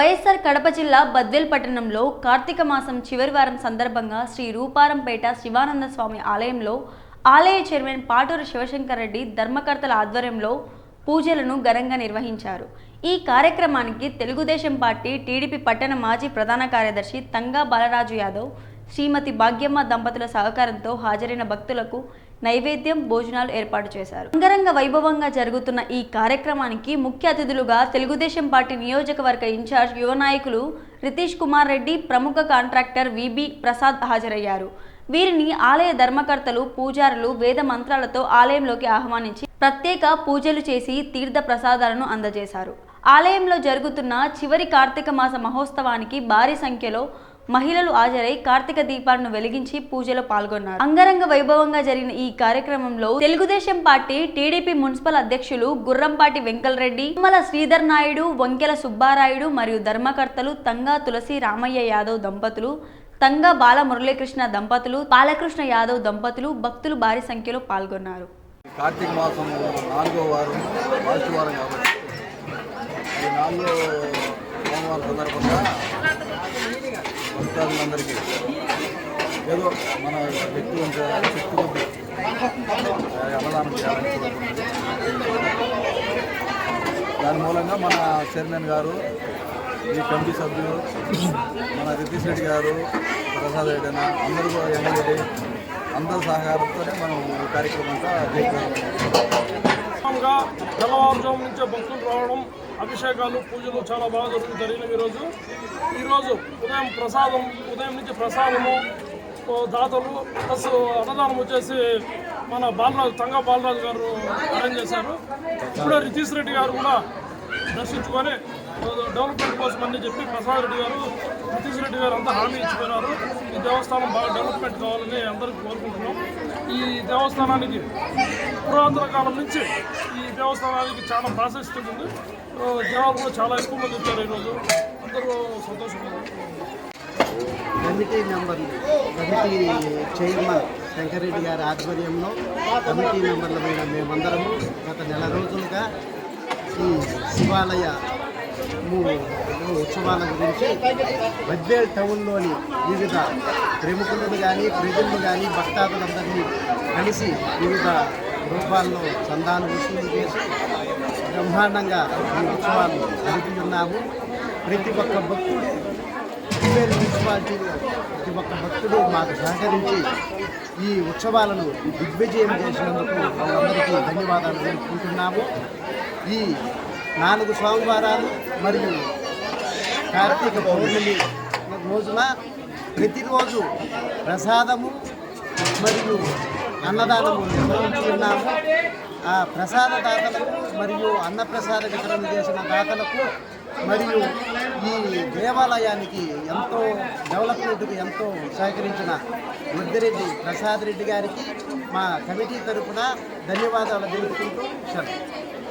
వైఎస్ఆర్ కడప జిల్లా బద్వేల్ పట్టణంలో కార్తీక మాసం చివరి వారం సందర్భంగా శ్రీ రూపారంపేట శివానంద స్వామి ఆలయంలో ఆలయ చైర్మన్ పాటూరు శివశంకర్ రెడ్డి ధర్మకర్తల ఆధ్వర్యంలో పూజలను ఘనంగా నిర్వహించారు. ఈ కార్యక్రమానికి తెలుగుదేశం పార్టీ టీడీపీ పట్టణ మాజీ ప్రధాన కార్యదర్శి తంగా బాలరాజు యాదవ్ శ్రీమతి భాగ్యమ్మ దంపతుల సహకారంతో హాజరైన భక్తులకు నైవేద్యం భోజనాలు ఏర్పాటు చేశారు. అంగరంగ వైభవంగా జరుగుతున్న ఈ కార్యక్రమానికి ముఖ్య అతిథులుగా తెలుగుదేశం పార్టీ నియోజకవర్గ ఇన్ఛార్జ్ యువ నాయకులు రితీష్ కుమార్ రెడ్డి ప్రముఖ కాంట్రాక్టర్ విబి ప్రసాద్ హాజరయ్యారు. వీరిని ఆలయ ధర్మకర్తలు పూజారులు వేద మంత్రాలతో ఆలయంలోకి ఆహ్వానించి ప్రత్యేక పూజలు చేసి తీర్థ ప్రసాదాలను అందజేశారు. ఆలయంలో జరుగుతున్న చివరి కార్తీక మాస మహోత్సవానికి భారీ సంఖ్యలో మహిళలు హాజరై కార్తీక దీపాలను వెలిగించి పూజలో పాల్గొన్నారు. అంగరంగ వైభవంగా జరిగిన ఈ కార్యక్రమంలో తెలుగుదేశం పార్టీ టీడీపీ మున్సిపల్ అధ్యక్షులు గుర్రంపాటి వెంకలరెడ్డి తుమ్మల శ్రీధర్ నాయుడు వంకెల సుబ్బారాయుడు మరియు ధర్మకర్తలు తంగా తులసి రామయ్య యాదవ్ దంపతులు తంగా బాల మురళీకృష్ణ దంపతులు బాలకృష్ణ యాదవ్ దంపతులు భక్తులు భారీ సంఖ్యలో పాల్గొన్నారు. కార్తీక మాసం నాలుగో వారం లాస్ట్ వారం కాబట్టి ఈ నాలుగో సోమవారం సందర్భంగా భక్తాదులందరికీ ఏదో మన వ్యక్తి ఉంటే శక్తి కొద్ది అన్నదానం చేయాలని దాని మూలంగా మన చైర్మన్ గారు ఈ కమిటీ సభ్యులు మన రితీష్ రెడ్డి గారు ప్రసాద్ రెడ్డి అన్న అందరూ కూడా ఎమ్మెల్యే అందరి సహకారంతోనే మనం ఈ కార్యక్రమం అంతా తెల్లవారుజాము నుంచే భక్తులు రావడం అభిషేకాలు పూజలు చాలా బాగా జరుగుతూ జరిగినవి ఈరోజు. ఈరోజు ఉదయం ప్రసాదం ఉదయం నుంచి ప్రసాదము దాతలు ప్లస్ అన్నదానం వచ్చేసి మన బాలరాజు తంగా బాలరాజు గారు అరేంజ్ చేశారు. ఇప్పుడు రితీష్ రెడ్డి గారు కూడా దర్శించుకొని డెవలప్మెంట్ కోసం అని చెప్పి ప్రసాద్ రెడ్డి గారు రితీష్ రెడ్డి గారు అంతా హామీ ఇచ్చిపోయినారు. ఈ దేవస్థానం బాగా డెవలప్మెంట్ కావాలని అందరికీ కోరుకుంటున్నాం. ఈ దేవస్థానానికి పురాతన కాలం నుంచి ఈ దేవస్థానానికి చాలా ప్రాశస్తి ఉంటుంది జనాలు కూడా చాలా ఎక్కువ మంది వచ్చారు ఈరోజు. అందరూ సంతోషంగా కమిటీ మెంబర్లు కమిటీ చైర్మన్ శంకరెడ్డి గారి ఆధ్వర్యంలో కమిటీ మెంబర్లమైన మేమందరము గత నెల రోజులుగా ఈ శివాలయ ము- ఉత్సవాల గురించి బద్వేల్ టౌన్లోని వివిధ ప్రముఖులను కానీ ప్రజలను కానీ భక్తాదులందరినీ కలిసి వివిధ రూపాల్లో చందాలు వసూలు చేసి బ్రహ్మాండంగా ఈ ఉత్సవాలు జరుపుతున్నాము. ప్రతి ఒక్క భక్తుడు కుబేరు మున్సిపాలిటీలో ప్రతి ఒక్క భక్తుడు మాకు సహకరించి ఈ ఉత్సవాలను దిగ్విజయం చేసినందుకు వాళ్ళందరికీ ధన్యవాదాలు తెలుపుకుంటున్నాము. ఈ నాలుగు సోమవారాలు మరియు కార్తీక పౌర్ణమి రోజున ప్రతిరోజు ప్రసాదము మరియు అన్నదానము నిర్వహించుకున్నాము ఆ ప్రసాద దాతలకు మరియు అన్నప్రసాద వితరణ చేసిన దాతలకు మరియు ఈ దేవాలయానికి ఎంతో డెవలప్మెంట్కి ఎంతో సహకరించిన వద్దిరెడ్డి ప్రసాద్ రెడ్డి గారికి మా కమిటీ తరపున ధన్యవాదాలు తెలుపుకుంటూ సెలవు.